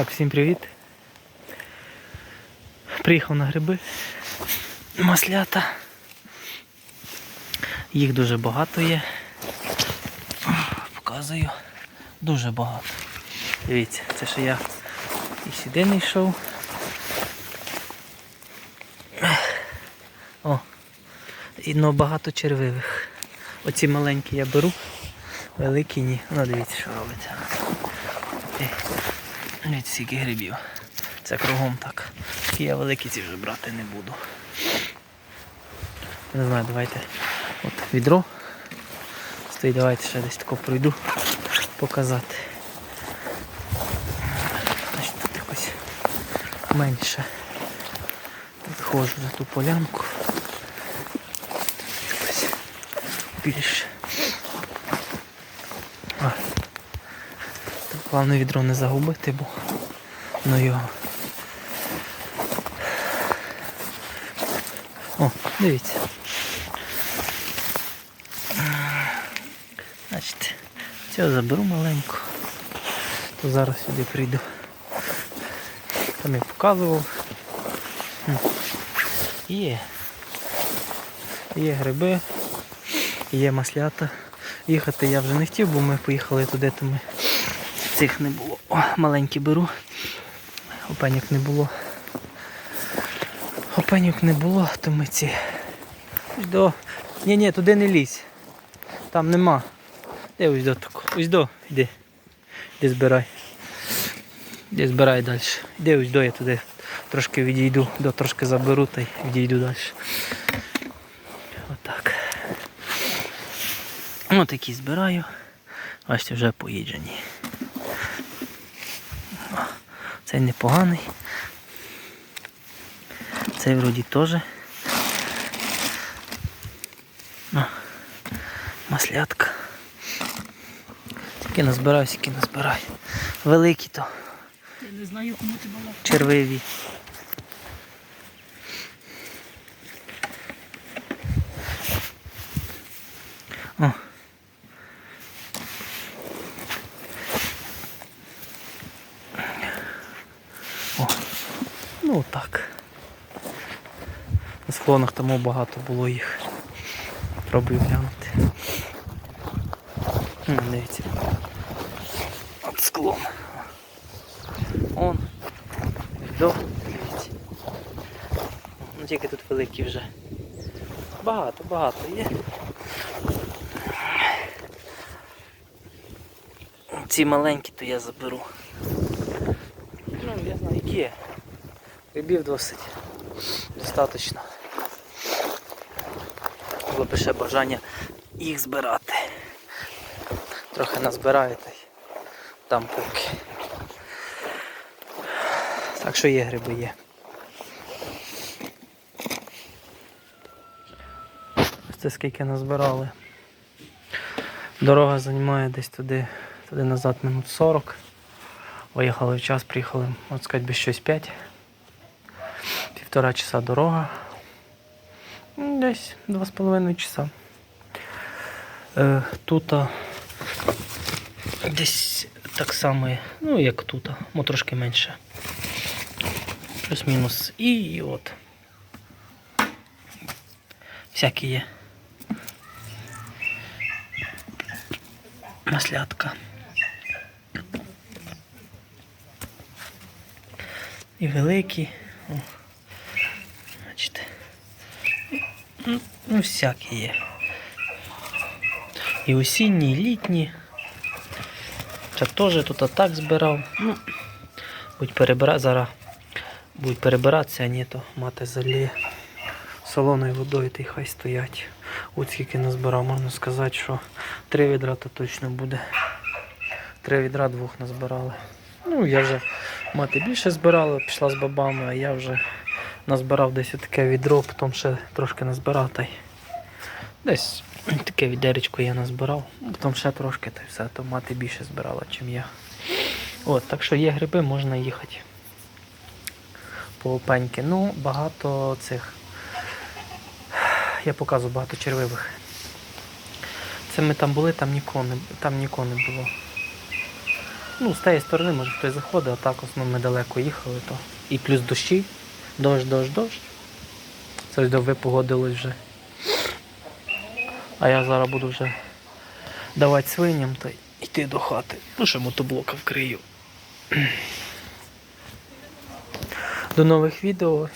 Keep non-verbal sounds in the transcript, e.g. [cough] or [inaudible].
Так, всім привіт. Приїхав на гриби. Маслята. Їх дуже багато є. Показую. Дуже багато. Дивіться, це що я і сюди йшов. О, і ну, багато червивих. Оці маленькі я беру, великі ні. Ну дивіться, що робиться. Дивіться, скільки грибів. Це кругом так. Такі я великі ці вже брати не буду. Не знаю, давайте. От відро. Стоїть, давайте ще десь тако пройду показати. Значить, тут якось менше. Виходжу на ту полянку. Тут якось більше. А. Тут головне відро не загубити, бо ну його. О, дивіться. Значить, цього заберу маленьку. То зараз сюди прийду. Там я показував. Є. Є гриби, є маслята. Їхати я вже не хотів, бо ми поїхали туди, то ми цих не було. О, маленькі беру. Опеньок не було. Опеньок не було, то ми ці. Ось до. Ні, ні, туди не лізь. Там нема. Де ось до тако? Ось до, йди. Йди збирай. Йди збирай далі. Йди ось до, я туди трошки відійду, до трошки заберу та й відійду далі. Отак. Ось такі збираю. Бачите, вже поїджені. Цей непоганий. Цей вроді теж. О, Маслятка. Тільки назбираю, тільки назбираю. Великі то, Я не знаю, кому ти була. червиві. Ну так. На склонах тому багато було їх. Пробую глянути. М, Дивіться. От склон. Он. До. Дивіться. Ну тільки тут великі вже. Багато, багато є. Ці маленькі то я заберу. Ну, я знаю, є. Грибів досить. Достаточно. Було б ще бажання їх збирати. Трохи й там поки. Так що є гриби є. Ось це скільки назбирали. Дорога займає десь туди, туди назад минут 40. Виїхали в час, приїхали, можна сказати, без щось 5. Півтора часа дорога. Ну, Десь два з половиною часа. Е, тут десь так само, ну як тут, а, трошки менше. Плюс-мінус. І от. Всякі є. Маслятка. І великі. О. Ну, Ну, всякі є. І осінні, і літні. Це теж тут так збирав. Ну, будь перебирати зараз. Будуть перебиратися, а ні, то мати заліє солоною водою та й хай стоять. От скільки назбирав, можна сказати, що три відра то точно буде. Три відра двох назбирали. Ну, я вже мати більше збирала, пішла з бабами, а я вже назбирав десь таке відро, потім ще трошки назбирав та й десь таке відеречко я назбирав, потім ще трошки та й все, то мати більше збирала, ніж я. От, так що є гриби, можна їхати по опеньки. Ну, багато цих. Я показую багато червивих. Це ми там були, там нікого не, там нікого не було. Ну, з тієї сторони, може хтось заходить, а так основно ми далеко їхали, то. І плюс дощі. Дощ, дощ, дощ. Це ось ви погодилось вже. А я зараз буду вже давати свиням та йти до хати. Ну, ще мотоблока вкрию. [clears throat] До нових відео.